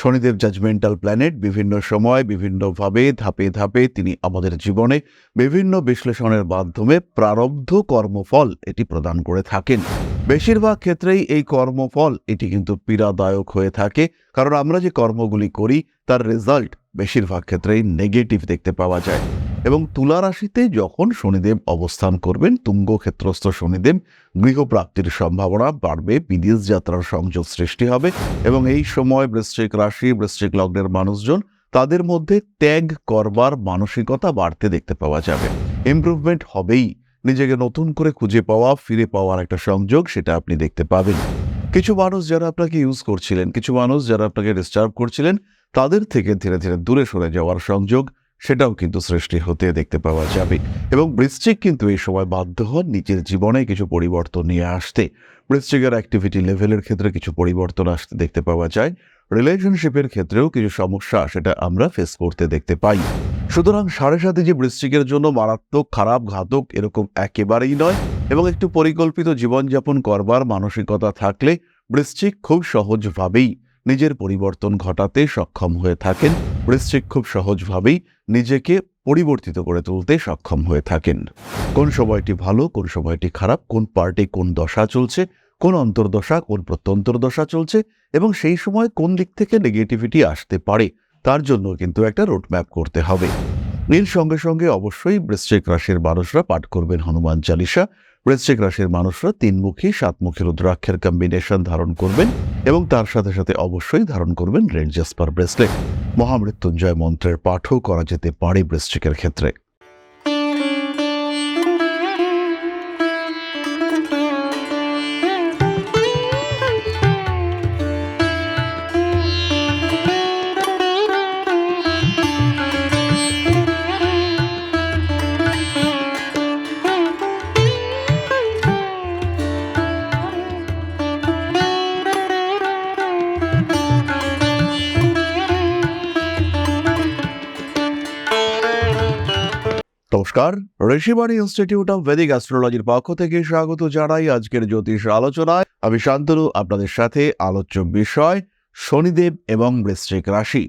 Shanidev judgmental planet বিভিন্ন সময় বিভিন্নভাবে ধাপে ধাপে তিনি আমাদের জীবনে বিভিন্ন বিশ্লেষণের মাধ্যমে প্রারব্ধ কর্মফল এটি প্রদান করে থাকেন। বেশিরভাগ ক্ষেত্রেই এই কর্মফল এটি কিন্তু পীড়াদায়ক হয়ে থাকে, কারণ আমরা যে কর্মগুলি করি, তার রেজাল্ট বেশিরভাগ ক্ষেত্রেই নেগেটিভ দেখতে পাওয়া যায়। এবং তুলা রাশিতে যখন শনিদেব অবস্থান করবেন তুঙ্গ ক্ষেত্রস্থ শনিদেব গৃহপ্রাপ্তির সম্ভাবনা বাড়বে, বিদেশ যাত্রার সংযোগ সৃষ্টি হবে এবং এই সময় বৃশ্চিক রাশি, বৃশ্চিক লগ্নের মানুষজন তাদের মধ্যে ত্যাগ করবার মানসিকতা বাড়তে দেখতে পাওয়া যাবে। ইমপ্রুভমেন্ট হবেই। নিজেকে নতুন করে খুঁজে পাওয়া, ফিরে পাওয়ার একটা সংযোগ সেটা আপনি দেখতে পাবেন। কিছু মানুষ যারা আপনাকে ইউজ করছিলেন, কিছু মানুষ যারা আপনাকে ডিস্টার্ব করছিলেন, তাদের থেকে ধীরে ধীরে দূরে সরে যাওয়ার সংযোগ সেটাও কিন্তু সৃষ্টি হতে দেখতে পাওয়া যাবে। এবং বৃশ্চিক কিন্তু এই সময় বাধ্য হন নিজের জীবনে কিছু পরিবর্তন নিয়ে আসতে। বৃশ্চিকের অ্যাক্টিভিটি লেভেলের ক্ষেত্রে কিছু পরিবর্তন আসতে দেখতে পাওয়া যায়। রিলেশনশিপের ক্ষেত্রেও কিছু সমস্যা সেটা আমরা ফেস করতে দেখতে পাই। সুতরাং সাড়ে সাথে যে বৃশ্চিকের জন্য মারাত্মক, খারাপ, ঘাতক এরকম একেবারেই নয়। এবং একটু পরিকল্পিত জীবনযাপন করবার মানসিকতা থাকলে বৃশ্চিক খুব সহজভাবেই নিজের পরিবর্তন ঘটাতে সক্ষম হয়ে থাকেন। বৃশ্চিক খুব সহজভাবেই নিজেকে পরিবর্তিত করে তুলতে সক্ষম হয়ে থাকেন। কোন সময়টি ভালো, কোন সময়টি খারাপ, কোন পার্টি কোন দশা চলছে, কোন অন্তর্দশা, কোন প্রত্যন্তর্দশা চলছে এবং সেই সময় কোন দিক থেকে নেগেটিভিটি আসতে পারে, তার জন্য কিন্তু একটা রোডম্যাপ করতে হবে। এর সঙ্গে সঙ্গে অবশ্যই বৃশ্চিক রাশির মানুষরা পাঠ করবেন হনুমান চালিসা। বৃশ্চিক রাশির মানুষরা তিনমুখী, সাতমুখী রুদ্রাক্ষের কম্বিনেশন ধারণ করবেন এবং তার সাথে সাথে অবশ্যই ধারণ করবেন রেড জাসপার ব্রেসলেট। মহামৃত্যুঞ্জয় মন্ত্রের পাঠও করা যেতে পারে বৃশ্চিকের ক্ষেত্রে। নমস্কার। ঋষিবাণী ইনস্টিটিউট অফ ভেদিক অ্যাস্ট্রোলজির পক্ষ থেকে স্বাগত জানাই আজকের জ্যোতিষ আলোচনায়। আমি শান্তনু, আপনাদের সাথে আলোচ্য বিষয় শনিদেব এবং বৃশ্চিক রাশি।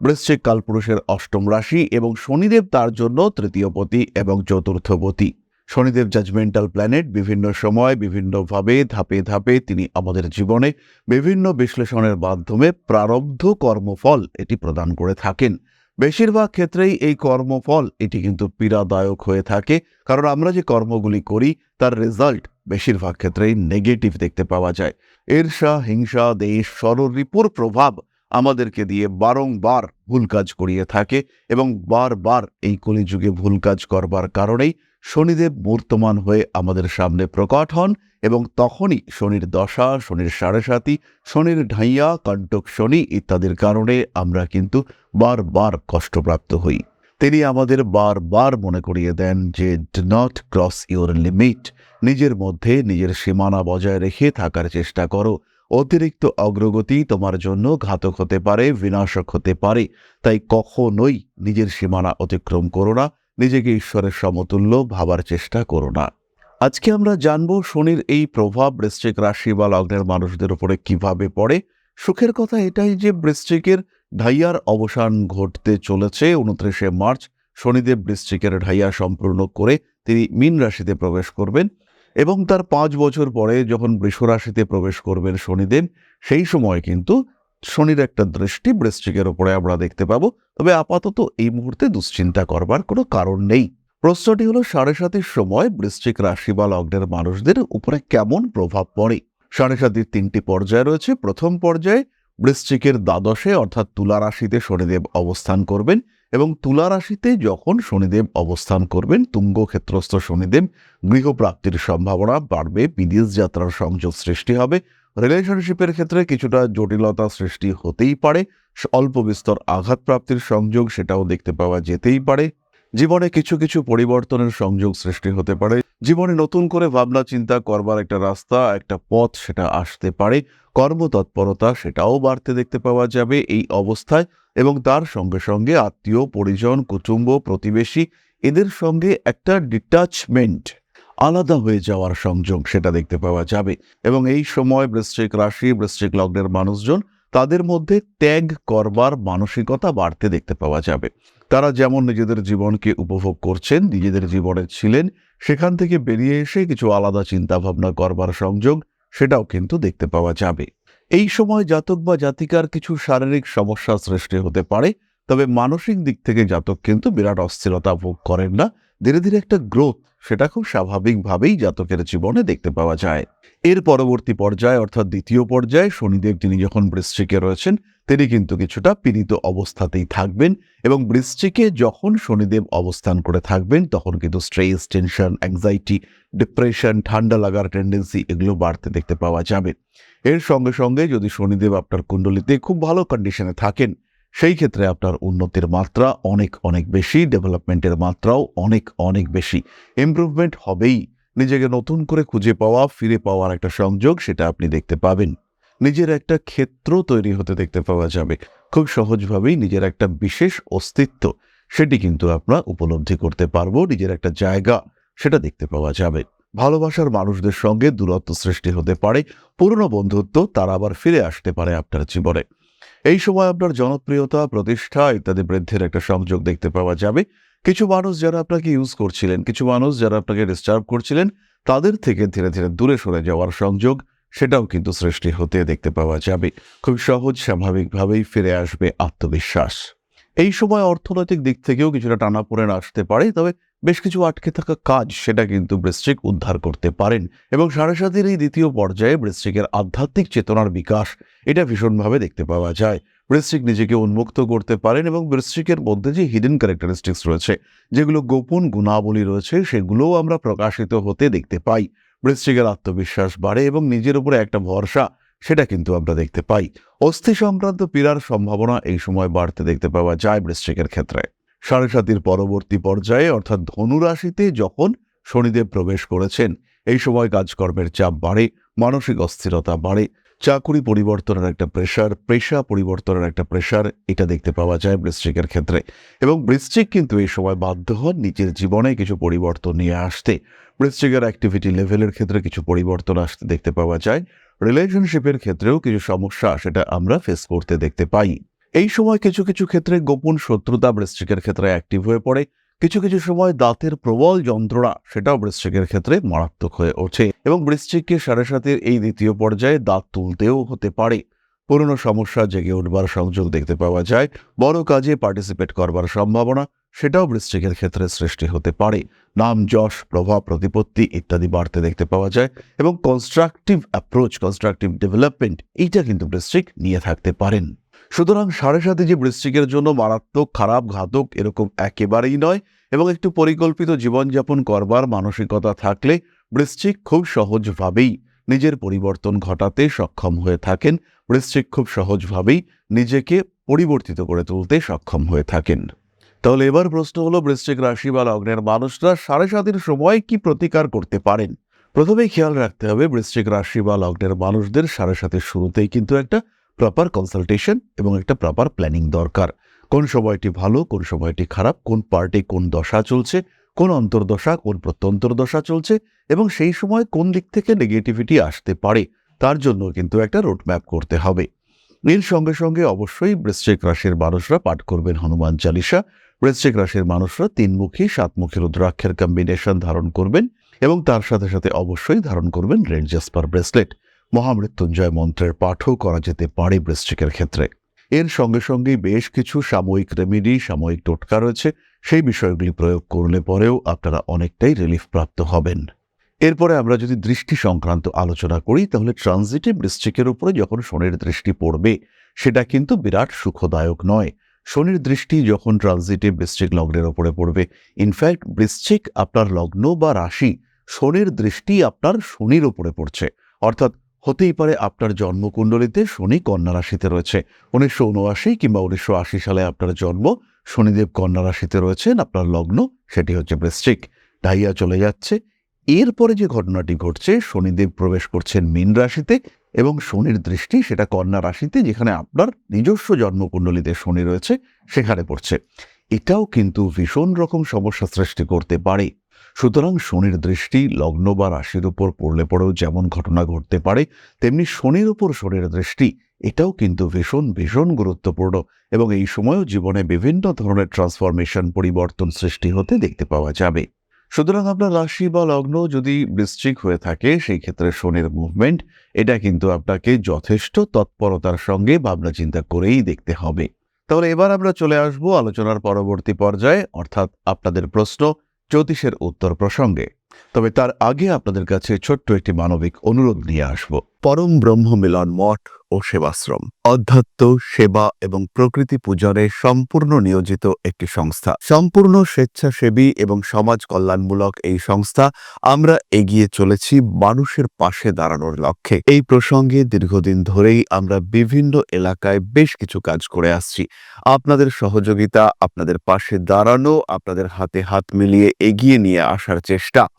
বৃশ্চিক কালপুরুষের অষ্টম রাশি এবং শনিদেব তার জন্য তৃতীয়পতি এবং চতুর্থপতি শনিদেব জাজমেন্টাল প্ল্যানেট বিভিন্ন সময় বিভিন্নভাবে ধাপে ধাপে তিনি আমাদের জীবনে বিভিন্ন বিশ্লেষণের মাধ্যমে প্রারব্ধ কর্মফল এটি প্রদান করে থাকেন। বেশিরভাগ ক্ষেত্রেই এই কর্মফল এটি কিন্তু পীড়াদায়ক হয়ে থাকে। কারণ আমরা যে কর্মগুলি করি, তার রেজাল্ট বেশিরভাগ ক্ষেত্রেই নেগেটিভ দেখতে পাওয়া যায়। ঈর্ষা, হিংসা, দেশ সররিপুর প্রভাব আমাদেরকে দিয়ে বারংবার ভুল কাজ করিয়ে থাকে এবং বারবার এই কলিযুগে ভুল কাজ করবার কারণেই শনিদেব মূর্তমান হয়ে আমাদের সামনে প্রকট হন এবং তখনই শনির দশা, শনির সাড়ে সাতি শনির ঢাইয়া, কণ্টক শনি ইত্যাদির কারণে আমরা কিন্তু বারবার কষ্টপ্রাপ্ত হই। তিনি আমাদের বারবার মনে করিয়ে দেন যে do not cross your limit নিজের মধ্যে নিজের সীমানা বজায় রেখে থাকার চেষ্টা করো। অতিরিক্ত অগ্রগতি তোমার জন্য ঘাতক হতে পারে, বিনাশক হতে পারে। তাই কখনোই নিজের সীমানা অতিক্রম করো না। নিজেকে ঈশ্বরের সমতুল্য ভাবার চেষ্টা করো না। আজকে আমরা জানব শনির এই প্রভাব বৃশ্চিক রাশি বা লগ্নের মানুষদের উপরে কীভাবে পড়ে। সুখের কথা এটাই যে বৃশ্চিকের ঢাইয়ার অবসান ঘটতে চলেছে উনত্রিশে মার্চ, শনিদেব বৃশ্চিকের ঢাইয়া সম্পূর্ণ করে তিনি মীন রাশিতে প্রবেশ করবেন এবং তার পাঁচ বছর পরে যখন বৃষ রাশিতে প্রবেশ করবেন শনিদেব, সেই সময় কিন্তু শনির একটা দৃষ্টি বৃশ্চিকের উপরে আমরা দেখতে পাবো। তবে আপাতত এই মুহূর্তে দুশ্চিন্তা করবার কোনো কারণ নেই। প্রশ্নটি হলো, সাড়ে সাতের সময় বৃশ্চিক রাশি বা লগ্নের মানুষদের উপরে কেমন প্রভাব পড়ে? সাড়ে সাতির তিনটি পর্যায় রয়েছে। প্রথম পর্যায়ে বৃশ্চিকের দ্বাদশে অর্থাৎ তুলা রাশিতে শনিদেব অবস্থান করবেন। এবং তুলা রাশিতে যখন শনিদেব অবস্থান করবেন তুঙ্গ ক্ষেত্রস্থ শনিদেব গৃহপ্রাপ্তির সম্ভাবনা বাড়বে, বিদেশ যাত্রার সংযোগ সৃষ্টি হবে। রিলেশনশিপের ক্ষেত্রে কিছুটা জটিলতা সৃষ্টি হতেই পারে। অল্প বিস্তর আঘাত প্রাপ্তির সংযোগ সেটাও দেখতে পাওয়া যেতেই পারে। জীবনে কিছু কিছু পরিবর্তনের সংযোগ সৃষ্টি হতে পারে। জীবনে নতুন করে ভাবনা চিন্তা করবার একটা রাস্তা, একটা পথ সেটা আসতে পারে। কর্মতৎপরতা সেটাও বাড়তে দেখতে পাওয়া যাবে। এই অবস্থায় এবং তার সঙ্গে সঙ্গে আত্মীয়, পরিজন, কুটুম্ব, প্রতিবেশী এদের সঙ্গে একটা ডিটাচমেন্ট আলাদা হয়ে যাওয়ার সংযোগ সেটা দেখতে পাওয়া যাবে। এবং এই সময় বৃশ্চিক রাশি, বৃশ্চিক লগ্নের মানুষজন তাদের মধ্যে ত্যাগ করবার মানসিকতা বাড়তে দেখতে পাওয়া যাবে। তারা যেমন নিজেদের জীবনকে উপভোগ করছেন, নিজেদের জীবনে ছিলেন, সেখান থেকে বেরিয়ে এসে কিছু আলাদা চিন্তাভাবনা করবার সংযোগ সেটাও কিন্তু দেখতে পাওয়া যাবে। এই সময় জাতক বা জাতিকার কিছু শারীরিক সমস্যা সৃষ্টি হতে পারে, তবে মানসিক দিক থেকে জাতক কিন্তু বিরাট অস্থিরতা ভোগ করেন না। ধীরে ধীরে একটা গ্রোথ সেটা খুব স্বাভাবিকভাবেই জাতকের জীবনে দেখতে পাওয়া যায়। এর পরবর্তী পর্যায়ে, অর্থাৎ দ্বিতীয় পর্যায়ে, শনিদেব তিনি যখন বৃশ্চিকে রয়েছেন, তিনি কিন্তু কিছুটা পীড়িত অবস্থাতেই থাকবেন এবং বৃশ্চিকে যখন শনিদেব অবস্থান করে থাকবেন, তখন কিন্তু স্ট্রেস টেনশন অ্যাংজাইটি ডিপ্রেশন ঠান্ডা লাগার টেন্ডেন্সি এগুলো বাড়তে দেখতে পাওয়া যাবে। এর সঙ্গে সঙ্গে যদি শনিদেব আপনার কুণ্ডলিতে খুব ভালো কন্ডিশনে থাকেন, সেই ক্ষেত্রে আপনার উন্নতির মাত্রা অনেক অনেক বেশি ডেভেলপমেন্টের মাত্রাও অনেক অনেক বেশি। ইমপ্রুভমেন্ট হবেই। নিজেকে নতুন করে খুঁজে পাওয়া, ফিরে পাওয়ার একটা সংযোগ সেটা আপনি দেখতে পাবেন। নিজের একটা ক্ষেত্র তৈরি হতে দেখতে পাওয়া যাবে। খুব সহজভাবেই নিজের একটা বিশেষ অস্তিত্ব সেটি কিন্তু আমরা উপলব্ধি করতে পারব। নিজের একটা জায়গা সেটা দেখতে পাওয়া যাবে। ভালোবাসার মানুষদের সঙ্গে দূরত্ব সৃষ্টি হতে পারে, পুরনো বন্ধুত্ব তারা আবার ফিরে আসতে পারে আপনার জীবনে। এই সময় আপনার জনপ্রিয়তা, প্রতিষ্ঠা ইত্যাদি বৃদ্ধির একটা সংযোগ দেখতে পাওয়া যাবে। কিছু মানুষ যারা আপনাকে ইউজ করছিলেন, কিছু মানুষ যারা আপনাকে ডিস্টার্ব করছিলেন, তাদের থেকে ধীরে ধীরে দূরে সরে যাওয়ার সংযোগ সেটাও কিন্তু সৃষ্টি হতে দেখতে পাওয়া যাবে। খুব সহজ, স্বাভাবিকভাবেই ফিরে আসবে আত্মবিশ্বাস। এই সময় অর্থনৈতিক দিক থেকেও কিছুটা টানাপোড়েন আসতে পারে, তবে বেশ কিছু আটকে থাকা কাজ সেটা কিন্তু বৃশ্চিক উদ্ধার করতে পারেন এবং সাড়ে সাতের এই দ্বিতীয় পর্যায়ে বৃশ্চিকের আধ্যাত্মিক চেতনার বিকাশ, এটা ভীষণভাবে দেখতে পাওয়া যায়। বৃশ্চিক নিজেকে উন্মুক্ত করতে পারেন এবং বৃশ্চিকের মধ্যে যে হিডেন ক্যারেক্টারিস্টিক্স রয়েছে, যেগুলো গোপন গুণাবলী রয়েছে, সেগুলোও আমরা প্রকাশিত হতে দেখতে পাই। বৃশ্চিকের আত্মবিশ্বাস বাড়ে এবং নিজের উপরে একটা ভরসা, সেটা কিন্তু আমরা দেখতে পাই। অস্থি সংক্রান্ত পীড়ার সম্ভাবনা এই সময় বাড়তে দেখতে পাওয়া যায় বৃশ্চিকের ক্ষেত্রে। সাড়ে সাতির পরবর্তী পর্যায়ে, অর্থাৎ ধনু রাশিতে যখন শনিদেব প্রবেশ করেছেন, এই সময় কাজকর্মের চাপ বাড়ে, মানসিক অস্থিরতা বাড়ে, চাকুরি পরিবর্তনের একটা প্রেশার পেশা পরিবর্তনের একটা প্রেশার এটা দেখতে পাওয়া যায় বৃশ্চিকের ক্ষেত্রে। এবং বৃশ্চিক কিন্তু এই সময় বাধ্য হন নিজের জীবনে কিছু পরিবর্তন নিয়ে আসতে। বৃশ্চিকের অ্যাক্টিভিটি লেভেলের ক্ষেত্রে কিছু পরিবর্তন আসতে দেখতে পাওয়া যায়। রিলেশনশিপের ক্ষেত্রেও কিছু সমস্যা, সেটা আমরা ফেস করতে দেখতে পাই। এই সময় কিছু কিছু ক্ষেত্রে গোপন শত্রুতা বৃশ্চিকের ক্ষেত্রে অ্যাক্টিভ হয়ে পড়ে। কিছু কিছু সময় দাঁতের প্রবল যন্ত্রণা, সেটাও বৃশ্চিকের ক্ষেত্রে মারাত্মক হয়ে ওঠে এবং বৃশ্চিককে সাড়ে সাতের এই দ্বিতীয় পর্যায়ে দাঁত তুলতেও হতে পারে। পুরনো সমস্যা জেগে উঠবার সংযোগ দেখতে পাওয়া যায়। বড় কাজে পার্টিসিপেট করবার সম্ভাবনা, সেটাও বৃশ্চিকের ক্ষেত্রে সৃষ্টি হতে পারে। নাম, যশ, প্রভাব, প্রতিপত্তি ইত্যাদি বাড়তে দেখতে পাওয়া যায় এবং কনস্ট্রাকটিভ অ্যাপ্রোচ কনস্ট্রাকটিভ ডেভেলপমেন্ট এইটা কিন্তু বৃশ্চিক নিয়ে থাকতে পারেন। সুতরাং সাড়ে সাথে যে বৃশ্চিকের জন্য মারাত্মক খারাপ ঘাতক এরকম একেবারেই নয় এবং একটু পরিকল্পিত জীবনযাপন করবার মানসিকতা থাকলে বৃশ্চিক খুব সহজভাবেই নিজের পরিবর্তন ঘটাতে সক্ষম হয়ে থাকেন। বৃশ্চিক খুব সহজভাবেই নিজেকে পরিবর্তিত করে তুলতে সক্ষম হয়ে থাকেন। তাহলে এবার প্রশ্ন হলো, বৃশ্চিক রাশি বা লগ্নের মানুষরা সাড়ে সাতের সময় কি প্রতিকার করতে পারেন? প্রথমেই খেয়াল রাখতে হবে, বৃশ্চিক রাশি বা লগ্নের মানুষদের সাড়ে সাতের শুরুতেই কিন্তু একটা প্রপার কনসালটেশন এবং একটা প্রপার প্ল্যানিং দরকার। কোন সময়টি ভালো, কোন সময়টি খারাপ, কোন পার্টি কোন দশা চলছে, কোন অন্তর্দশা, কোন প্রত্যন্তর্দশা চলছে এবং সেই সময় কোন দিক থেকে নেগেটিভিটি আসতে পারে, তার জন্য কিন্তু একটা রোডম্যাপ করতে হবে। এর সঙ্গে সঙ্গে অবশ্যই বৃশ্চিক রাশির মানুষরা পাঠ করবেন হনুমান চালিসা বৃশ্চিক রাশির মানুষরা তিনমুখী, সাতমুখী রুদ্রাক্ষের কম্বিনেশন ধারণ করবেন এবং তার সাথে সাথে অবশ্যই ধারণ করবেন রেড জাসপার ব্রেসলেট মহামৃত্যুঞ্জয় মন্ত্রের পাঠও করা যেতে পারে বৃশ্চিকের ক্ষেত্রে। এর সঙ্গে সঙ্গেই বেশ কিছু সাময়িক রেমেডি সাময়িক টোটকা রয়েছে। সেই বিষয়গুলি প্রয়োগ করলে পরেও আপনারা অনেকটাই রিলিফ প্রাপ্ত হবেন। এরপরে আমরা যদি দৃষ্টি সংক্রান্ত আলোচনা করি, তাহলে ট্রানজিটে বৃশ্চিকের উপরে যখন শনির দৃষ্টি পড়বে, সেটা কিন্তু বিরাট সুখদায়ক নয়। শনির দৃষ্টি যখন ট্রানজিটে বৃশ্চিক লগ্নের ওপরে পড়বে ইনফ্যাক্ট বৃশ্চিক আপনার লগ্ন বা রাশি শনির দৃষ্টি আপনার শনির ওপরে পড়ছে। অর্থাৎ হতেই পারে আপনার জন্মকুণ্ডলিতে শনি কন্যা রাশিতে রয়েছে। উনিশশো উনআশি কিংবা উনিশশো আশি সালে আপনার জন্ম, শনিদেব কন্যা রাশিতে রয়েছেন, আপনার লগ্ন সেটি হচ্ছে বৃশ্চিক। ডাইয়া চলে যাচ্ছে। এরপরে যে ঘটনাটি ঘটছে, শনিদেব প্রবেশ করছেন মীন রাশিতে এবং শনির দৃষ্টি সেটা কন্যা রাশিতে যেখানে আপনার নিজস্ব জন্মকুণ্ডলিতে শনি রয়েছে, সেখানে পড়ছে। এটাও কিন্তু ভীষণ রকম সমস্যা সৃষ্টি করতে পারে। সুতরাং শনির দৃষ্টি লগ্ন বা রাশির উপর পড়লে পরেও যেমন ঘটনা ঘটতে পারে, তেমনি শনির উপর শনির দৃষ্টি, এটাও কিন্তু ভীষণ ভীষণ গুরুত্বপূর্ণ এবং এই সময়ও জীবনে বিভিন্ন ধরনের ট্রান্সফরমেশন পরিবর্তন সৃষ্টি হতে দেখতে পাওয়া যাবে। সুতরাং আপনার রাশি বা লগ্ন যদি বৃশ্চিক হয়ে থাকে, সেই ক্ষেত্রে শনির মুভমেন্ট এটা কিন্তু আপনাকে যথেষ্ট তৎপরতার সঙ্গে ভাবনা চিন্তা করেই দেখতে হবে। তাহলে এবার আমরা চলে আসব আলোচনার পরবর্তী পর্যায়ে, অর্থাৎ আপনাদের প্রশ্ন জ্যোতিষের উত্তর প্রসঙ্গে। তবে তার আগে আপনাদের কাছে ছোট্ট একটি মানবিক অনুরোধ নিয়ে আসব। পরম ব্রহ্ম মিলন মঠ ও সেবাশ্রম, অধ্যাত্ম, সেবা এবং প্রকৃতি পূজনে সম্পূর্ণ নিয়োজিত একটি সংস্থা। সম্পূর্ণ স্বেচ্ছাসেবী এবং সমাজ কল্যাণমূলক এই সংস্থা আমরা এগিয়ে চলেছি মানুষের পাশে দাঁড়ানোর লক্ষ্যে। এই প্রসঙ্গে দীর্ঘদিন ধরেই আমরা বিভিন্ন এলাকায় বেশ কিছু কাজ করে আসছি। আপনাদের সহযোগিতা, আপনাদের পাশে দাঁড়ানো, আপনাদের হাতে হাত মিলিয়ে এগিয়ে নিয়ে আসার চেষ্টা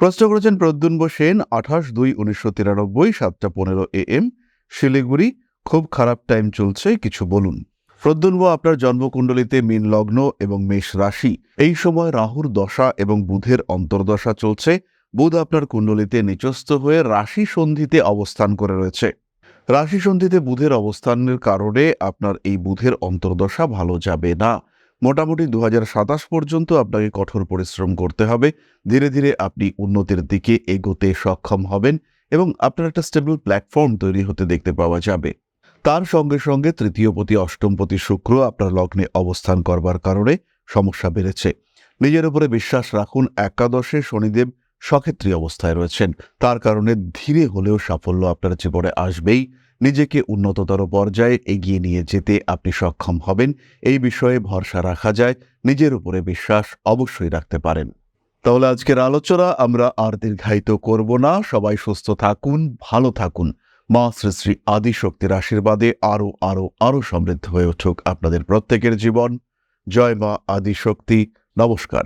প্রশ্ন করেছেন প্রদ্যুন্ব সেন, আঠাশ দুই উনিশশো তিরানব্বই, সাতটা পনেরো এ এম, শিলিগুড়ি। খুব খারাপ টাইম চলছে, কিছু বলুন। প্রদ্যুন্ব আপনার জন্মকুণ্ডলিতে মীন লগ্ন এবং মেষ রাশি। এই সময় রাহুর দশা এবং বুধের অন্তর্দশা চলছে। বুধ আপনার কুণ্ডলিতে নিচস্থ হয়ে রাশি সন্ধিতে অবস্থান করে রয়েছে। রাশি সন্ধিতে বুধের অবস্থানের কারণে আপনার এই বুধের অন্তর্দশা ভালো যাবে না। মোটামুটি দু হাজার সাতাশ পর্যন্ত আপনাকে কঠোর পরিশ্রম করতে হবে। ধীরে ধীরে আপনি উন্নতির দিকে এগোতে সক্ষম হবেন এবং আপনার একটা স্টেবল প্ল্যাটফর্ম তৈরি হতে দেখতে পাওয়া যাবে। তার সঙ্গে সঙ্গে তৃতীয়পতি অষ্টমপতি শুক্র আপনার লগ্নে অবস্থান করবার কারণে সমস্যা বেড়েছে। নিজের উপরে বিশ্বাস রাখুন, একাদশে শনিদেব সক্ষেত্রী অবস্থায় রয়েছেন। তার কারণে ধীরে হলেও সাফল্য আপনার জীবনে আসবেই। নিজেকে উন্নততর পর্যায়ে এগিয়ে নিয়ে যেতে আপনি সক্ষম হবেন। এই বিষয়ে ভরসা রাখা যায়। নিজের উপরে বিশ্বাস অবশ্যই রাখতে পারেন। তাহলে আজকের আলোচনা আমরা আর দীর্ঘায়িত করব না। সবাই সুস্থ থাকুন, ভালো থাকুন। মা শ্রী শ্রী আদিশক্তির আশীর্বাদে আরও আরও আরও সমৃদ্ধ হয়ে উঠুক আপনাদের প্রত্যেকের জীবন। জয় মা আদিশক্তি। নমস্কার।